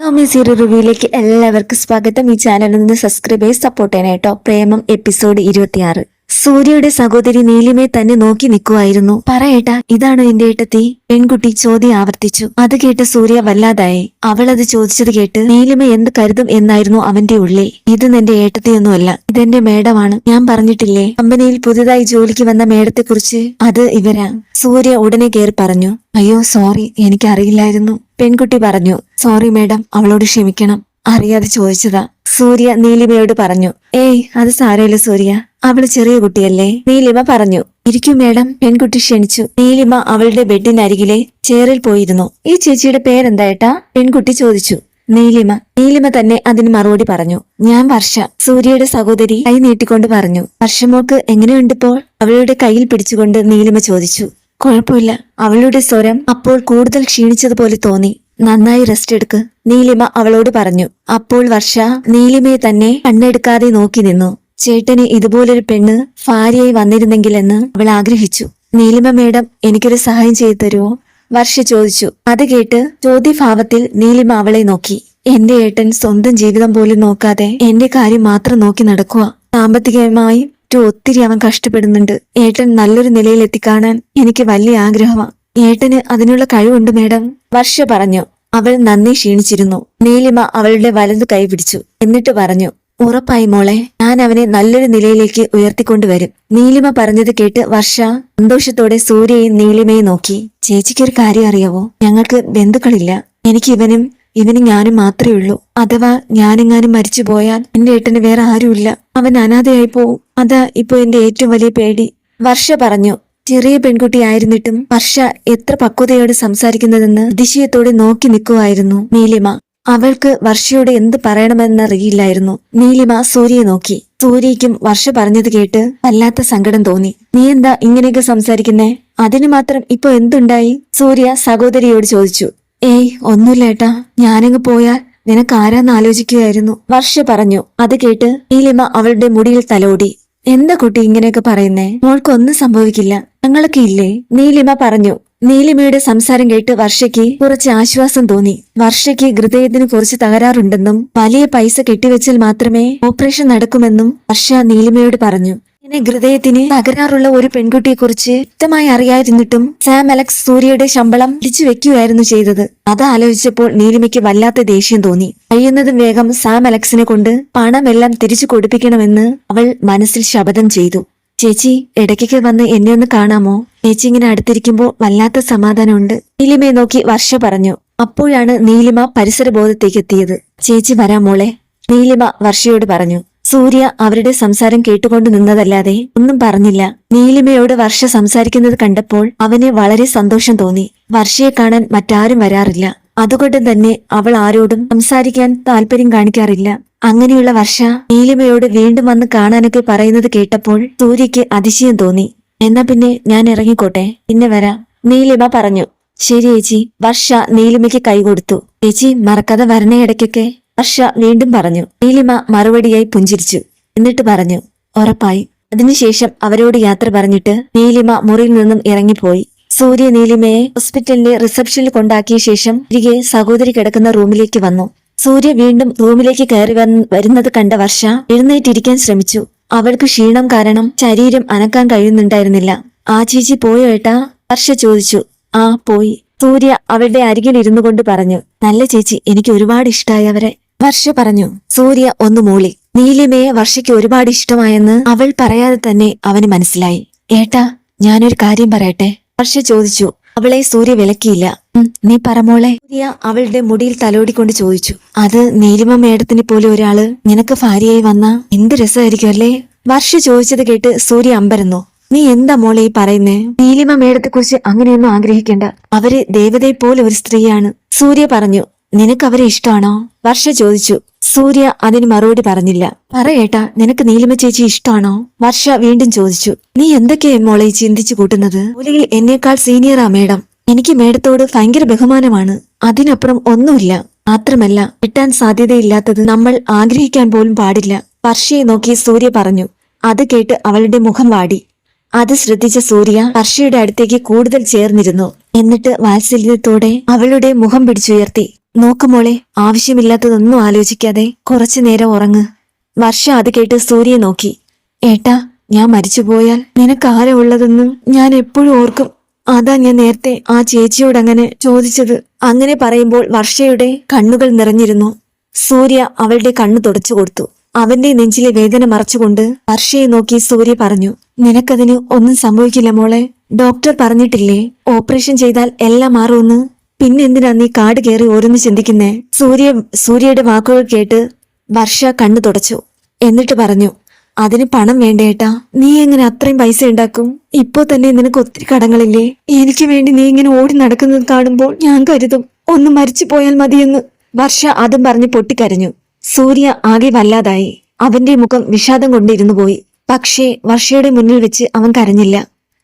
സൗമ്യ സീറി റിവ്യൂയിലേക്ക് എല്ലാവർക്കും സ്വാഗതം. ഈ ചാനലിൽ നിന്ന് സബ്സ്ക്രൈബ് ചെയ്ത് സപ്പോർട്ട് ചെയ്യാനായിട്ടോ പ്രേമം എപ്പിസോഡ് ഇരുപത്തിയാറ്. സൂര്യയുടെ സഹോദരി നീലിമയെ തന്നെ നോക്കി നിൽക്കുമായിരുന്നു പറയേട്ടാ ഇതാണ് എന്റെ ഏട്ടത്തി? പെൺകുട്ടി ചോദ്യം ആവർത്തിച്ചു. അത് കേട്ട് സൂര്യ വല്ലാതായി. അവൾ അത് ചോദിച്ചത് കേട്ട് നീലിമ എന്ത് കരുതും എന്നായിരുന്നു അവന്റെ ഉള്ളിൽ. ഇത് നിന്റെ ഏട്ടത്തിയൊന്നുമല്ല. ഇതെന്റെ മേഡമാണ്. ഞാൻ പറഞ്ഞിട്ടില്ലേ? കമ്പനിയിൽ പുതുതായി ജോലിക്ക് വന്ന മേഡത്തെ കുറിച്ച് അത് ഇവരാ. സൂര്യ ഉടനെ കയറി പറഞ്ഞു. അയ്യോ സോറി എനിക്കറിയില്ലായിരുന്നു. പെൺകുട്ടി പറഞ്ഞു. സോറി മേഡം അവളോട് ക്ഷമിക്കണം. അറിയാതെ ചോദിച്ചതാ. സൂര്യ നീലിമയോട് പറഞ്ഞു ഏയ് അത് സാരമില്ല സൂര്യ. അവൾ ചെറിയ കുട്ടിയല്ലേ. നീലിമ പറഞ്ഞു ഇരിക്കും മേഡം. പെൺകുട്ടി ക്ഷണിച്ചു. നീലിമ അവളുടെ ബെഡിനരികിലെ ചേറിൽ പോയിരുന്നു. ഈ ചേച്ചിയുടെ പേരെന്തായിട്ടാ? പെൺകുട്ടി ചോദിച്ചു. നീലിമ നീലിമ തന്നെ അതിന് മറുപടി പറഞ്ഞു. ഞാൻ വർഷ. സൂര്യയുടെ സഹോദരി കൈ നീട്ടിക്കൊണ്ട് പറഞ്ഞു വർഷമോക്ക് എങ്ങനെയുണ്ടിപ്പോൾ? അവളുടെ കയ്യിൽ പിടിച്ചുകൊണ്ട് നീലിമ ചോദിച്ചു കുഴപ്പമില്ല. അവളുടെ സ്വരം അപ്പോൾ കൂടുതൽ ക്ഷീണിച്ചതുപോലെ തോന്നി. നന്നായി റെസ്റ്റ് എടുക്ക് നീലിമ അവളോട് പറഞ്ഞു. അപ്പോൾ വർഷ നീലിമയെ തന്നെ കണ്ണെടുക്കാതെ നോക്കി നിന്നു. ചേട്ടന് ഇതുപോലൊരു പെണ്ണ് ഭാര്യയായി വന്നിരുന്നെങ്കിലെന്ന് അവൾ ആഗ്രഹിച്ചു. നീലിമ മേഡം എനിക്കൊരു സഹായം ചെയ്തു തരുമോ? വർഷ ചോദിച്ചു. അത് കേട്ട് ചോദ്യഭാവത്തിൽ നീലിമ അവളെ നോക്കി. എന്റെ ഏട്ടൻ സ്വന്തം ജീവിതം പോലും നോക്കാതെ എന്റെ കാര്യം മാത്രം നോക്കി നടക്കുക സാമ്പത്തികമായി ഒത്തിരി അവൻ കഷ്ടപ്പെടുന്നുണ്ട്. ഏട്ടൻ നല്ലൊരു നിലയിൽ എത്തിക്കാണാൻ എനിക്ക് വലിയ ആഗ്രഹമാണ് ഏട്ടന് അതിനുള്ള കഴിവുണ്ട് മേഡം. വർഷ പറഞ്ഞു. അവൾ നന്ദി ക്ഷീണിച്ചിരുന്നു. നീലിമ അവളുടെ വലതു കൈ പിടിച്ചു. എന്നിട്ട് പറഞ്ഞു ഉറപ്പായി മോളെ ഞാൻ അവനെ നല്ലൊരു നിലയിലേക്ക് ഉയർത്തിക്കൊണ്ടുവരും. നീലിമ പറഞ്ഞത് കേട്ട് വർഷ സന്തോഷത്തോടെ സൂര്യയും നീലിമയും നോക്കി. ചേച്ചിക്കൊരു കാര്യം അറിയാവോ? ഞങ്ങൾക്ക് ബന്ധുക്കളില്ല. എനിക്ക് ഇവനും ഇവനും ഞാനും മാത്രമേ ഉള്ളൂ. അഥവാ ഞാനെങ്ങാനും മരിച്ചു പോയാൽ എന്റെ ഏട്ടന് വേറെ ആരുമില്ല. അവൻ അനാഥയായി പോവും. അതാ ഇപ്പൊ എന്റെ ഏറ്റവും വലിയ പേടി. വർഷ പറഞ്ഞു ചെറിയ പെൺകുട്ടിയായിരുന്നിട്ടും വർഷ എത്ര പക്വതയോടെ സംസാരിക്കുന്നതെന്ന് അതിശയത്തോടെ നോക്കി നിൽക്കുമായിരുന്നു നീലിമ. അവൾക്ക് വർഷയോട് എന്ത് പറയണമെന്നറിയില്ലായിരുന്നു. നീലിമ സൂര്യയെ നോക്കി. സൂര്യയ്ക്കും വർഷ പറഞ്ഞത് കേട്ട് വല്ലാത്ത സങ്കടം തോന്നി. നീ എന്താ ഇങ്ങനെയൊക്കെ സംസാരിക്കുന്നേ? അതിന് മാത്രം ഇപ്പൊ എന്തുണ്ടായി? സൂര്യ സഹോദരിയോട് ചോദിച്ചു. ഏയ് ഒന്നുമില്ല ഏട്ടാ. ഞാനങ്ങ് പോയാൽ നിനക്ക് ആരാന്ന് ആലോചിക്കുകയായിരുന്നു വർഷ പറഞ്ഞു. അത് കേട്ട് നീലിമ അവളുടെ മുടിയിൽ തലോടി. എന്താ കുട്ടി ഇങ്ങനെയൊക്കെ പറയുന്നേ? മോൾക്ക് ഒന്നും സംഭവിക്കില്ല. ഞങ്ങളൊക്കെ ഇല്ലേ? നീലിമ പറഞ്ഞു. നീലിമയുടെ സംസാരം കേട്ട് വർഷയ്ക്ക് കുറച്ച് ആശ്വാസം തോന്നി. വർഷയ്ക്ക് ഹൃദയത്തിന് കുറച്ച് തകരാറുണ്ടെന്നും വലിയ പൈസ കെട്ടിവെച്ചാൽ മാത്രമേ ഓപ്പറേഷൻ നടക്കുമെന്നും വർഷ നീലിമയോട് പറഞ്ഞു. ഇങ്ങനെ ഹൃദയത്തിന് തകരാറുള്ള ഒരു പെൺകുട്ടിയെക്കുറിച്ച് വ്യക്തമായി അറിയാതിരുന്നിട്ടും സാം അലക്സ് സൂര്യയുടെ ശമ്പളം പിടിച്ചു വെക്കുകയായിരുന്നു ചെയ്തത്. അത് ആലോചിച്ചപ്പോൾ നീലിമയ്ക്ക് വല്ലാത്ത ദേഷ്യം തോന്നി. കഴിയുന്നതും വേഗം സാം അലക്സിനെ കൊണ്ട് പണമെല്ലാം തിരിച്ചു കൊടുപ്പിക്കണമെന്ന് അവൾ മനസ്സിൽ ശപഥം ചെയ്തു. ചേച്ചി ഇടയ്ക്കൊക്കെ വന്ന് എന്നെ ഒന്ന് കാണാമോ? ചേച്ചി ഇങ്ങനെ അടുത്തിരിക്കുമ്പോൾ വല്ലാത്ത സമാധാനമുണ്ട്. നീലിമയെ നോക്കി വർഷ പറഞ്ഞു. അപ്പോഴാണ് നീലിമ പരിസര ബോധത്തേക്ക് എത്തിയത് ചേച്ചി വരാം മോളെ. നീലിമ വർഷയോട് പറഞ്ഞു. സൂര്യ അവരുടെ സംസാരം കേട്ടുകൊണ്ട് നിന്നതല്ലാതെ ഒന്നും പറഞ്ഞില്ല. നീലിമയോട് വർഷ സംസാരിക്കുന്നത് കണ്ടപ്പോൾ അവന് വളരെ സന്തോഷം തോന്നി. വർഷയെ കാണാൻ മറ്റാരും വരാറില്ല. അതുകൊണ്ട് തന്നെ അവൾ ആരോടും സംസാരിക്കാൻ താല്പര്യം കാണിക്കാറില്ല. അങ്ങനെയുള്ള വർഷ നീലിമയോട് വീണ്ടും വന്ന് കാണാനൊക്കെ പറയുന്നത് കേട്ടപ്പോൾ സൂര്യയ്ക്ക് അതിശയം തോന്നി. എന്നാ പിന്നെ ഞാൻ ഇറങ്ങിക്കോട്ടെ? പിന്നെ വരാം. നീലിമ പറഞ്ഞു. ശരി ചേച്ചി വർഷ നീലിമയ്ക്ക് കൈകൊടുത്തു ചേച്ചി മറക്കാതെ വരണ ഇടയ്ക്കൊക്കെ. വർഷ വീണ്ടും പറഞ്ഞു. നീലിമ മറുപടിയായി പുഞ്ചിരിച്ചു. എന്നിട്ട് പറഞ്ഞു. ഉറപ്പായി. അതിനുശേഷം അവരോട് യാത്ര പറഞ്ഞിട്ട് നീലിമ മുറിയിൽ നിന്നും ഇറങ്ങിപ്പോയി. സൂര്യ നീലിമയെ ഹോസ്പിറ്റലിലെ റിസപ്ഷനിൽ കൊണ്ടാക്കിയ ശേഷം തിരികെ സഹോദരി കിടക്കുന്ന റൂമിലേക്ക് വന്നു. സൂര്യ വീണ്ടും റൂമിലേക്ക് കയറി വരുന്നത് കണ്ട വർഷ എഴുന്നേറ്റിരിക്കാൻ ശ്രമിച്ചു. അവൾക്ക് ക്ഷീണം കാരണം ശരീരം അനക്കാൻ കഴിയുന്നുണ്ടായിരുന്നില്ല. ആ ചേച്ചി പോയോ ഏട്ടാ? വർഷ ചോദിച്ചു. ആ പോയി. സൂര്യ അവളുടെ അരികിൽ ഇരുന്നു കൊണ്ട് പറഞ്ഞു. നല്ല ചേച്ചി എനിക്ക് ഒരുപാട് ഇഷ്ടമായി അവരെ. വർഷ പറഞ്ഞു. സൂര്യ ഒന്ന് മൂളി. നീലിമയെ വർഷയ്ക്ക് ഒരുപാട് ഇഷ്ടമായെന്ന് അവൾ പറയാതെ തന്നെ അവന് മനസ്സിലായി. ഏട്ടാ ഞാനൊരു കാര്യം പറയട്ടെ? വർഷ ചോദിച്ചു അവളെ സൂര്യ വിലക്കിയില്ല. നീ പറമോളെ സൂര്യ അവളുടെ മുടിയിൽ തലോടിക്കൊണ്ട് ചോദിച്ചു അത് നീലിമ മേഡത്തിനെ പോലെ ഒരാൾ നിനക്ക് ഭാര്യയായി വന്ന എന്ത് രസമായിരിക്കും അല്ലേ? വർഷ ചോദിച്ചത് കേട്ട് സൂര്യ അമ്പരന്നു നീ എന്താ മോളെ ഈ പറയുന്നേ? നീലിമ മേഡത്തെ കുറിച്ച് അങ്ങനെയൊന്നും ആഗ്രഹിക്കേണ്ട. അവർ ദേവതയെ പോലെ ഒരു സ്ത്രീയാണ്. സൂര്യ പറഞ്ഞു നിനക്ക് അവരെ ഇഷ്ടമാണോ വർഷ ചോദിച്ചു. സൂര്യ അതിന് മറുപടി പറഞ്ഞില്ല. പറയേട്ടാ നിനക്ക് നീലിമ ചേച്ചി ഇഷ്ടമാണോ വർഷ വീണ്ടും ചോദിച്ചു. നീ എന്തൊക്കെയാ മോളെ ചിന്തിച്ചു കൂട്ടുന്നത്? മൂലയിൽ എന്നേക്കാൾ സീനിയറാ മേഡം. എനിക്ക് മേഡത്തോട് ഭയങ്കര ബഹുമാനമാണ്. അതിനപ്പുറം ഒന്നുമില്ല. മാത്രമല്ല കിട്ടാൻ സാധ്യതയില്ലാത്തത് നമ്മൾ ആഗ്രഹിക്കാൻ പോലും പാടില്ല. വർഷയെ നോക്കി സൂര്യ പറഞ്ഞു. അത് കേട്ട് അവളുടെ മുഖം വാടി. അത് ശ്രദ്ധിച്ച സൂര്യ വർഷയുടെ അടുത്തേക്ക് കൂടുതൽ ചേർന്നിരുന്നു. എന്നിട്ട് വാത്സല്യത്തോടെ അവളുടെ മുഖം പിടിച്ചുയർത്തി. നോക്കുമോളെ ആവശ്യമില്ലാത്തതൊന്നും ആലോചിക്കാതെ കുറച്ചു നേരം ഉറങ്ങ്. വർഷ അത് കേട്ട് സൂര്യയെ നോക്കി. ഏട്ടാ ഞാൻ മരിച്ചുപോയാൽ നിനക്ക് ആരെ ഉള്ളതെന്നും ഞാൻ എപ്പോഴും ഓർക്കും. അതാ ഞാൻ നേരത്തെ ആ ചേച്ചിയോട് അങ്ങനെ ചോദിച്ചത്. അങ്ങനെ പറയുമ്പോൾ വർഷയുടെ കണ്ണുകൾ നിറഞ്ഞിരുന്നു. സൂര്യ അവളുടെ കണ്ണു തുടച്ചു കൊടുത്തു. അവന്റെ നെഞ്ചിലെ വേദന മറച്ചുകൊണ്ട് വർഷയെ നോക്കി സൂര്യ പറഞ്ഞു നിനക്കതിന് ഒന്നും സംഭവിക്കില്ല മോളെ. ഡോക്ടർ പറഞ്ഞിട്ടില്ലേ ഓപ്പറേഷൻ ചെയ്താൽ എല്ലാം മാറുമെന്ന്? പിന്നെന്തിനാ നീ കാട് കയറി ഓരോന്ന് ചിന്തിക്കുന്നേ? സൂര്യ സൂര്യയുടെ വാക്കുകൾ കേട്ട് വർഷ കണ്ണു തുടച്ചു. എന്നിട്ട് പറഞ്ഞു അതിന് പണം വേണ്ടേട്ടാ നീ എങ്ങനെ അത്രയും പൈസ ഉണ്ടാക്കും? ഇപ്പോ തന്നെ നിനക്ക് ഒത്തിരി കടങ്ങളില്ലേ? എനിക്ക് വേണ്ടി നീ ഇങ്ങനെ ഓടി നടക്കുന്നത് കാണുമ്പോൾ ഞാൻ കരുതും. ഒന്ന് മരിച്ചു പോയാൽ മതിയെന്ന്. വർഷ അതും പറഞ്ഞ് പൊട്ടിക്കരഞ്ഞു. സൂര്യ ആകെ വല്ലാതായി. അവന്റെ മുഖം വിഷാദം കൊണ്ടിരുന്നു പോയി. പക്ഷേ വർഷയുടെ മുന്നിൽ വെച്ച് അവൻ കരഞ്ഞില്ല.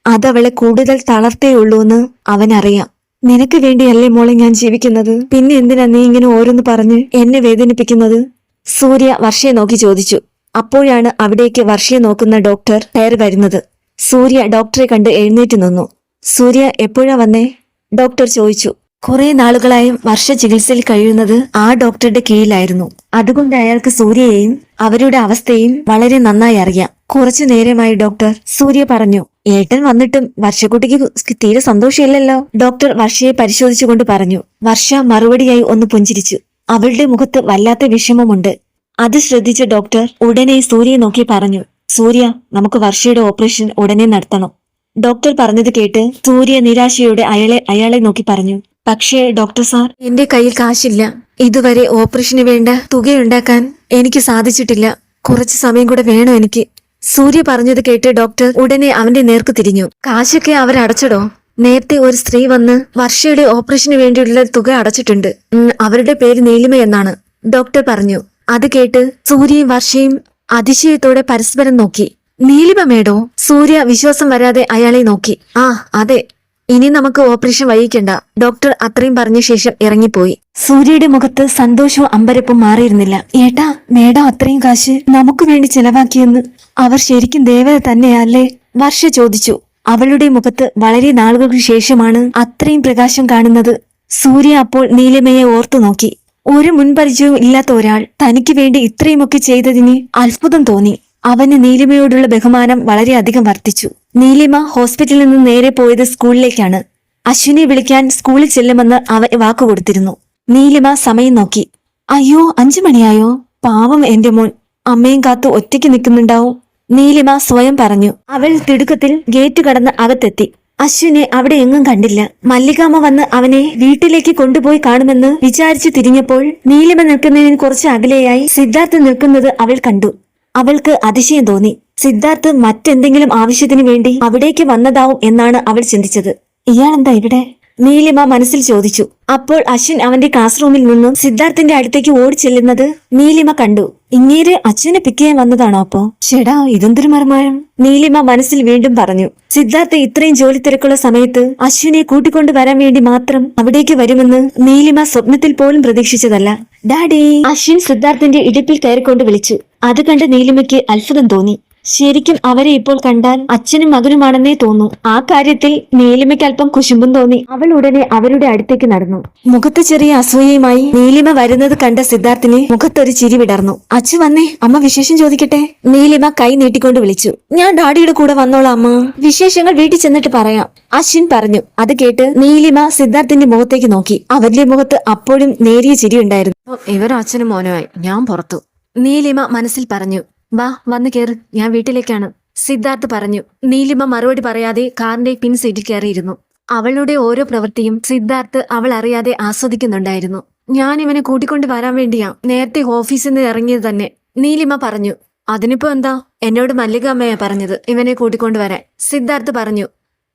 അതവളെ കൂടുതൽ തളർത്തേയുള്ളൂ എന്ന് അവനറിയാം. നിനക്ക് വേണ്ടിയല്ലേ മോളെ ഞാൻ ജീവിക്കുന്നത്? പിന്നെ എന്തിനാ നീ ഇങ്ങനെ ഓരോന്ന് പറഞ്ഞ് എന്നെ വേദനിപ്പിക്കുന്നത്? സൂര്യ വർഷയെ നോക്കി ചോദിച്ചു. അപ്പോഴാണ് അവിടേക്ക് വർഷയെ നോക്കുന്ന ഡോക്ടർ കയറി വരുന്നത്. സൂര്യ ഡോക്ടറെ കണ്ട് എഴുന്നേറ്റ് നിന്നു. സൂര്യ എപ്പോഴാ വന്നേ? ഡോക്ടർ ചോദിച്ചു. കുറെ നാളുകളായി വർഷ ചികിത്സയിൽ കഴിയുന്നത് ആ ഡോക്ടറുടെ കീഴിലായിരുന്നു. അതുകൊണ്ട് അയാൾക്ക് സൂര്യയെയും അവരുടെ അവസ്ഥയും വളരെ നന്നായി അറിയാം. കുറച്ചു നേരമായി ഡോക്ടർ സൂര്യ പറഞ്ഞു ഏട്ടൻ വന്നിട്ടും വർഷക്കുട്ടിക്ക് തീരെ സന്തോഷമില്ലല്ലോ. ഡോക്ടർ വർഷയെ പരിശോധിച്ചുകൊണ്ട് പറഞ്ഞു. വർഷ മറുപടിയായി ഒന്ന് പുഞ്ചിരിച്ചു. അവളുടെ മുഖത്ത് വല്ലാത്ത വിഷമമുണ്ട്. അത് ശ്രദ്ധിച്ച ഡോക്ടർ ഉടനെ സൂര്യയെ നോക്കി പറഞ്ഞു. സൂര്യ നമുക്ക് വർഷയുടെ ഓപ്പറേഷൻ ഉടനെ നടത്തണം. ഡോക്ടർ പറഞ്ഞത് കേട്ട് സൂര്യ നിരാശയോടെ അയാളെ അയാളെ നോക്കി പറഞ്ഞു. പക്ഷേ ഡോക്ടർ സാർ എന്റെ കയ്യിൽ കാശില്ല. ഇതുവരെ ഓപ്പറേഷന് വേണ്ട തുകയുണ്ടാക്കാൻ എനിക്ക് സാധിച്ചിട്ടില്ല. കുറച്ച് സമയം കൂടെ വേണം എനിക്ക്? സൂര്യ പറഞ്ഞത് കേട്ട് ഡോക്ടർ ഉടനെ അവന്റെ നേർക്ക് തിരിഞ്ഞു. കാശൊക്കെ അവരടച്ചടോ നേരത്തെ ഒരു സ്ത്രീ വന്ന് വർഷയുടെ ഓപ്പറേഷന് വേണ്ടിയുള്ള തുക അടച്ചിട്ടുണ്ട്. അവരുടെ പേര് നീലിമ എന്നാണ്. ഡോക്ടർ പറഞ്ഞു. അത് കേട്ട് സൂര്യയും വർഷയും അതിശയത്തോടെ പരസ്പരം നോക്കി. നീലിമ മേടോ സൂര്യ വിശ്വാസം വരാതെ അയാളെ നോക്കി. ആ അതെ. ഇനി നമുക്ക് ഓപ്പറേഷൻ വൈകിക്കണ്ട. ഡോക്ടർ അത്രയും പറഞ്ഞ ശേഷം ഇറങ്ങിപ്പോയി. സൂര്യയുടെ മുഖത്ത് സന്തോഷവും അമ്പരപ്പും മാറിയിരുന്നില്ല. ഏട്ടാ മേഡം അത്രയും കാശ് നമുക്ക് വേണ്ടി ചെലവാക്കിയെന്ന് അവർ ശരിക്കും ദേവത തന്നെയല്ലേ? വർഷ ചോദിച്ചു. അവളുടെ മുഖത്ത് വളരെ നാളുകൾക്ക് ശേഷമാണ് അത്രയും പ്രകാശം കാണുന്നത്. സൂര്യ അപ്പോൾ നീലിമയെ ഓർത്തു നോക്കി. ഒരു മുൻപരിചയവും ഇല്ലാത്ത ഒരാൾ തനിക്ക് വേണ്ടി ഇത്രയുമൊക്കെ ചെയ്തതിന് അത്ഭുതം തോന്നി. അവന് നീലിമയോടുള്ള ബഹുമാനം വളരെയധികം വർദ്ധിച്ചു. നീലിമ ഹോസ്പിറ്റലിൽ നിന്ന് നേരെ പോയത് സ്കൂളിലേക്കാണ്. അശ്വിനെ വിളിക്കാൻ സ്കൂളിൽ ചെല്ലുമെന്ന് അവൻ വാക്കുകൊടുത്തിരുന്നു നീലിമ സമയം നോക്കി. അയ്യോ അഞ്ചു മണിയായോ? പാവം എന്റെ മോൻ. അമ്മയും കാത്തു ഒറ്റയ്ക്ക് നിൽക്കുന്നുണ്ടാവും. നീലിമ സ്വയം പറഞ്ഞു. അവൾ തിടുക്കത്തിൽ ഗേറ്റ് കടന്ന് അകത്തെത്തി. അശ്വിനെ അവിടെ എങ്ങും കണ്ടില്ല. മല്ലികാമ വന്ന് അവനെ വീട്ടിലേക്ക് കൊണ്ടുപോയി കാണുമെന്ന് വിചാരിച്ചു തിരിഞ്ഞപ്പോൾ നീലിമ നിൽക്കുന്നതിന് കുറച്ച് അകലെയായി സിദ്ധാർത്ഥ് നിൽക്കുന്നത് അവൾ കണ്ടു. അവൾക്ക് അതിശയം തോന്നി. സിദ്ധാർത്ഥ് മറ്റെന്തെങ്കിലും ആവശ്യത്തിന് വേണ്ടി അവിടേക്ക് വന്നതാവും എന്നാണ് അവൾ ചിന്തിച്ചത്. ഇയാൾ എന്താ ഇവിടെ? നീലിമ മനസ്സിൽ ചോദിച്ചു. അപ്പോൾ അശ്വിൻ അവന്റെ ക്ലാസ് റൂമിൽ നിന്നും സിദ്ധാർത്ഥിന്റെ അടുത്തേക്ക് ഓടി ചെല്ലുന്നത് നീലിമ കണ്ടു. ഇങ്ങേരെ അച്ഛനെ പിക്ക് ചെയ്യാൻ വന്നതാണോ അപ്പോ? ചേടാ ഇതെന്തൊരു മർമാരം? നീലിമ മനസ്സിൽ വീണ്ടും പറഞ്ഞു. സിദ്ധാർത്ഥ ഇത്രയും ജോലി തിരക്കുള്ള സമയത്ത് അശ്വിനെ കൂട്ടിക്കൊണ്ടു വരാൻ വേണ്ടി മാത്രം അവിടേക്ക് വരുമെന്ന് നീലിമ സ്വപ്നത്തിൽ പോലും പ്രതീക്ഷിച്ചതല്ല. ഡാഡി അശ്വിൻ സിദ്ധാർത്ഥിന്റെ ഇടുപ്പിൽ കയറിക്കൊണ്ട് വിളിച്ചു. അത് കണ്ട് നീലിമയ്ക്ക് അത്ഭുതം തോന്നി. ശരിക്കും അവരെ ഇപ്പോൾ കണ്ടാൽ അച്ഛനും മകനുമാണെന്നേ തോന്നു. ആ കാര്യത്തിൽ നീലിമയ്ക്ക് അല്പം കുശുമ്പും തോന്നി. അവൾ ഉടനെ അവരുടെ അടുത്തേക്ക് നടന്നു. മുഖത്ത് ചെറിയ അസൂയയുമായി നീലിമ വരുന്നത് കണ്ട സിദ്ധാർത്ഥിന് മുഖത്തൊരു ചിരി വിടർന്നു. അച്ഛൻ വന്നേ അമ്മ വിശേഷം ചോദിക്കട്ടെ? നീലിമ കൈ നീട്ടിക്കൊണ്ട് വിളിച്ചു. ഞാൻ ഡാഡിയുടെ കൂടെ വന്നോളാം അമ്മ. വിശേഷങ്ങൾ വീട്ടിൽ ചെന്നിട്ട് പറയാം. അശ്വിൻ പറഞ്ഞു. അത് കേട്ട് നീലിമ സിദ്ധാർത്ഥിന്റെ മുഖത്തേക്ക് നോക്കി. അവരുടെ മുഖത്ത് അപ്പോഴും നേരിയ ചിരി ഉണ്ടായിരുന്നു ഇവരും അച്ഛനും മോനുമായി. ഞാൻ പുറത്തു. നീലിമ മനസ്സിൽ പറഞ്ഞു വാ വന്ന് കയറ് ഞാൻ വീട്ടിലേക്കാണ്. സിദ്ധാർത്ഥ് പറഞ്ഞു. നീലിമ മറുപടി പറയാതെ കാറിന്റെ പിൻ സീറ്റിൽ കയറിയിരുന്നു. അവളുടെ ഓരോ പ്രവൃത്തിയും സിദ്ധാർത്ഥ് അവൾ അറിയാതെ ആസ്വദിക്കുന്നുണ്ടായിരുന്നു. ഞാൻ ഇവനെ കൂട്ടിക്കൊണ്ട് വരാൻ വേണ്ടിയാ നേരത്തെ ഓഫീസിൽ നിന്ന് ഇറങ്ങിയത് തന്നെ. നീലിമ പറഞ്ഞു. അതിനിപ്പോ എന്താ? എന്നോട് മല്ലികമ്മയാ പറഞ്ഞത് ഇവനെ കൂട്ടിക്കൊണ്ടുവരാൻ സിദ്ധാർത്ഥ് പറഞ്ഞു.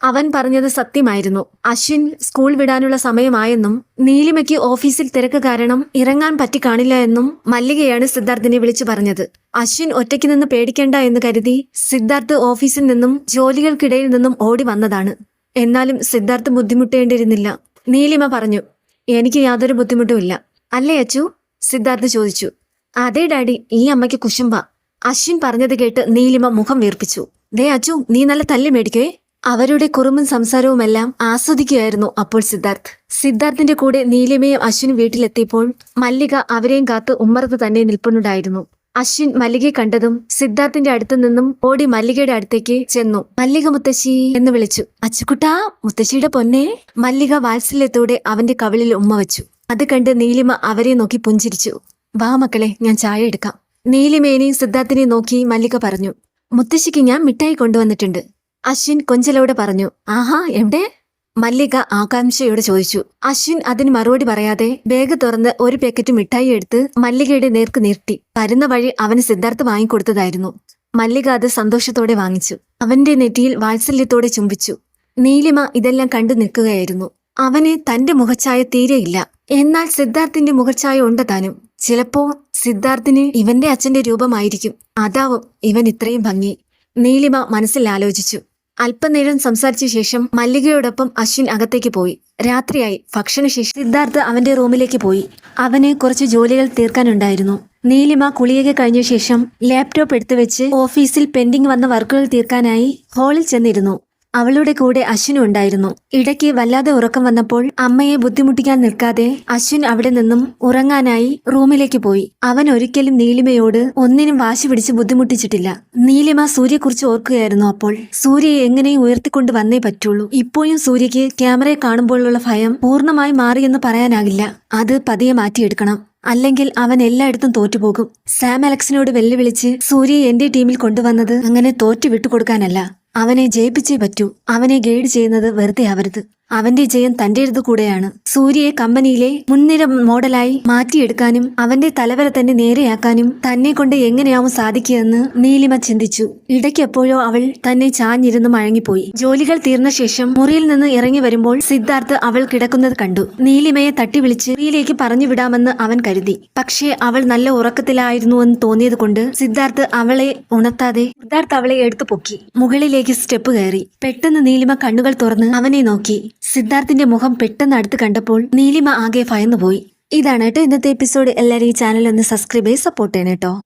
അവൻ പറഞ്ഞത് സത്യമായിരുന്നു. അശ്വിൻ സ്കൂൾ വിടാനുള്ള സമയമായെന്നും നീലിമയ്ക്ക് ഓഫീസിൽ തിരക്ക് കാരണം ഇറങ്ങാൻ പറ്റിക്കാണില്ല എന്നും മല്ലികയാണ് സിദ്ധാർത്ഥിനെ വിളിച്ചു പറഞ്ഞത്. അശ്വിൻ ഒറ്റയ്ക്ക് നിന്ന് പേടിക്കേണ്ട എന്ന് കരുതി സിദ്ധാർത്ഥ് ഓഫീസിൽ നിന്നും ജോലികൾക്കിടയിൽ നിന്നും ഓടി വന്നതാണ്. എന്നാലും സിദ്ധാർത്ഥ് ബുദ്ധിമുട്ടേണ്ടിയിരുന്നില്ല. നീലിമ പറഞ്ഞു എനിക്ക് യാതൊരു ബുദ്ധിമുട്ടുമില്ല അല്ലേ അച്ചു? സിദ്ധാർത്ഥ് ചോദിച്ചു. അതേ ഡാഡി ഈ അമ്മയ്ക്ക് കുശുമ്പ. അശ്വിൻ പറഞ്ഞത് കേട്ട് നീലിമ മുഖം വീർപ്പിച്ചു. ദേ അച്ചു നീ നല്ല തല്ലി മേടിക്കേ അവരുടെ കുറുമ്പും സംസാരവുമെല്ലാം ആസ്വദിക്കുകയായിരുന്നു അപ്പോൾ സിദ്ധാർത്ഥ്. സിദ്ധാർത്ഥിന്റെ കൂടെ നീലിമയും അശ്വിനും വീട്ടിലെത്തിയപ്പോൾ മല്ലിക അവരെയും കാത്ത് ഉമ്മറത്ത് തന്നെ നിൽപ്പുന്നുണ്ടായിരുന്നു അശ്വിൻ മല്ലികയെ കണ്ടതും സിദ്ധാർത്ഥിന്റെ അടുത്തു നിന്നും ഓടി മല്ലികയുടെ അടുത്തേക്ക് ചെന്നു. മല്ലിക മുത്തശ്ശി എന്ന് വിളിച്ചു. അച്ചുകുട്ടാ മുത്തശ്ശിയുടെ പൊന്നെ. മല്ലിക വാത്സല്യത്തോടെ അവന്റെ കവിളിൽ ഉമ്മ വെച്ചു. അത് കണ്ട് നീലിമ അവരെ നോക്കി പുഞ്ചിരിച്ചു. വാ മക്കളെ ഞാൻ ചായ എടുക്കാം. നീലിമേനെയും സിദ്ധാർത്ഥിനെയും നോക്കി മല്ലിക പറഞ്ഞു. മുത്തശ്ശിക്ക് ഞാൻ മിഠായി കൊണ്ടുവന്നിട്ടുണ്ട്. അശ്വിൻ കൊഞ്ചലോടെ പറഞ്ഞു ആഹാ എവിടെ? മല്ലിക ആകാംക്ഷയോട് ചോദിച്ചു അശ്വിൻ അതിന് മറുപടി പറയാതെ ബാഗ് തുറന്ന് ഒരു പാക്കറ്റ് മിഠായി എടുത്ത് മല്ലികയുടെ നേർക്ക് നീർത്തി. വരുന്ന വഴി അവന് സിദ്ധാർത്ഥ് വാങ്ങിക്കൊടുത്തതായിരുന്നു. മല്ലിക അത് സന്തോഷത്തോടെ വാങ്ങിച്ചു. അവന്റെ നെറ്റിയിൽ വാത്സല്യത്തോടെ ചുംബിച്ചു. നീലിമ ഇതെല്ലാം കണ്ടു നിൽക്കുകയായിരുന്നു. അവന് തന്റെ മുഖച്ഛായ തീരെയില്ല എന്നാൽ സിദ്ധാർത്ഥിന്റെ മുഖച്ഛായ ഉണ്ട് താനും. ചിലപ്പോ സിദ്ധാർത്ഥിന് ഇവന്റെ അച്ഛന്റെ രൂപമായിരിക്കും. അതാവും ഇവൻ ഇത്രയും ഭംഗി. നീലിമ മനസ്സിൽ ആലോചിച്ചു. അല്പനേരം സംസാരിച്ച ശേഷം മല്ലികയോടൊപ്പം അശ്വിൻ അകത്തേക്ക് പോയി. രാത്രിയായി. ഭക്ഷണശേഷം സിദ്ധാർത്ഥ് അവന്റെ റൂമിലേക്ക് പോയി. അവന് കുറച്ച് ജോലികൾ തീർക്കാനുണ്ടായിരുന്നു. നീലിമ കുളിയൊക്കെ കഴിഞ്ഞ ശേഷം ലാപ്ടോപ്പ് എടുത്തു വെച്ച് ഓഫീസിൽ പെൻഡിംഗ് വന്ന വർക്കുകൾ തീർക്കാനായി ഹാളിൽ ചെന്നിരുന്നു. അവളുടെ കൂടെ അശ്വിനും ഉണ്ടായിരുന്നു. ഇടയ്ക്ക് വല്ലാതെ ഉറക്കം വന്നപ്പോൾ അമ്മയെ ബുദ്ധിമുട്ടിക്കാൻ നിൽക്കാതെ അശ്വിൻ അവിടെ നിന്നും ഉറങ്ങാനായി റൂമിലേക്ക് പോയി. അവൻ ഒരിക്കലും നീലിമയോട് ഒന്നിനും വാശി പിടിച്ച് ബുദ്ധിമുട്ടിച്ചിട്ടില്ല. നീലിമ സൂര്യയെക്കുറിച്ച് ഓർക്കുകയായിരുന്നു അപ്പോൾ. സൂര്യയെ എങ്ങനെയും ഉയർത്തിക്കൊണ്ട് വന്നേ പറ്റുള്ളൂ? ഇപ്പോഴും സൂര്യയ്ക്ക് ക്യാമറയെ കാണുമ്പോഴുള്ള ഭയം പൂർണമായി മാറിയെന്ന് പറയാനാകില്ല. അത് പതിയെ മാറ്റിയെടുക്കണം. അല്ലെങ്കിൽ അവൻ എല്ലായിടത്തും തോറ്റുപോകും. സാം അലക്സിനോട് വെല്ലുവിളിച്ച് സൂര്യയെ എന്റെ ടീമിൽ കൊണ്ടുവന്നത് അങ്ങനെ തോറ്റു വിട്ടുകൊടുക്കാനല്ല. അവനെ ജയിപ്പിച്ചേ പറ്റൂ. അവനെ ഗൈഡ് ചെയ്യുന്നത് വെറുതെ ആവരുത്. അവന്റെ ജയം തന്റേത് കൂടെയാണ്. സൂര്യയെ കമ്പനിയിലെ മുൻനിര മോഡലായി മാറ്റിയെടുക്കാനും അവന്റെ തലവര തന്നെ നേരെയാക്കാനും തന്നെ കൊണ്ട് എങ്ങനെയാവും സാധിക്കുകയെന്ന് നീലിമ ചിന്തിച്ചു. ഇടയ്ക്കെപ്പോഴോ അവൾ തന്നെ ചാഞ്ഞിരുന്ന് മഴങ്ങിപ്പോയി ജോലികൾ തീർന്ന ശേഷം മുറിയിൽ നിന്ന് ഇറങ്ങി വരുമ്പോൾ സിദ്ധാർത്ഥ് അവൾ കിടക്കുന്നത് കണ്ടു. നീലിമയെ തട്ടി വിളിച്ച് മുറിയിലേക്ക് പറഞ്ഞു വിടാമെന്ന് അവൻ കരുതി. പക്ഷേ അവൾ നല്ല ഉറക്കത്തിലായിരുന്നുവെന്ന് തോന്നിയത് കൊണ്ട് സിദ്ധാർത്ഥ് അവളെ ഉണർത്താതെ സിദ്ധാർത്ഥ് അവളെ എടുത്തു പൊക്കി. മുകളിലേക്ക് സ്റ്റെപ്പ് കയറി. പെട്ടെന്ന് നീലിമ കണ്ണുകൾ തുറന്ന് അവനെ നോക്കി. സിദ്ധാർത്ഥിന്റെ മുഖം പെട്ടെന്ന് അടുത്ത് കണ്ടപ്പോൾ നീലിമ ആകെ ഭയന്നുപോയി. ഇതാണ് കേട്ടോ ഇന്നത്തെ എപ്പിസോഡ് എല്ലാവരും ഈ ചാനൽ ഒന്ന് സബ്സ്ക്രൈബ് ചെയ്ത് സപ്പോർട്ട് ചെയ്യണം കേട്ടോ.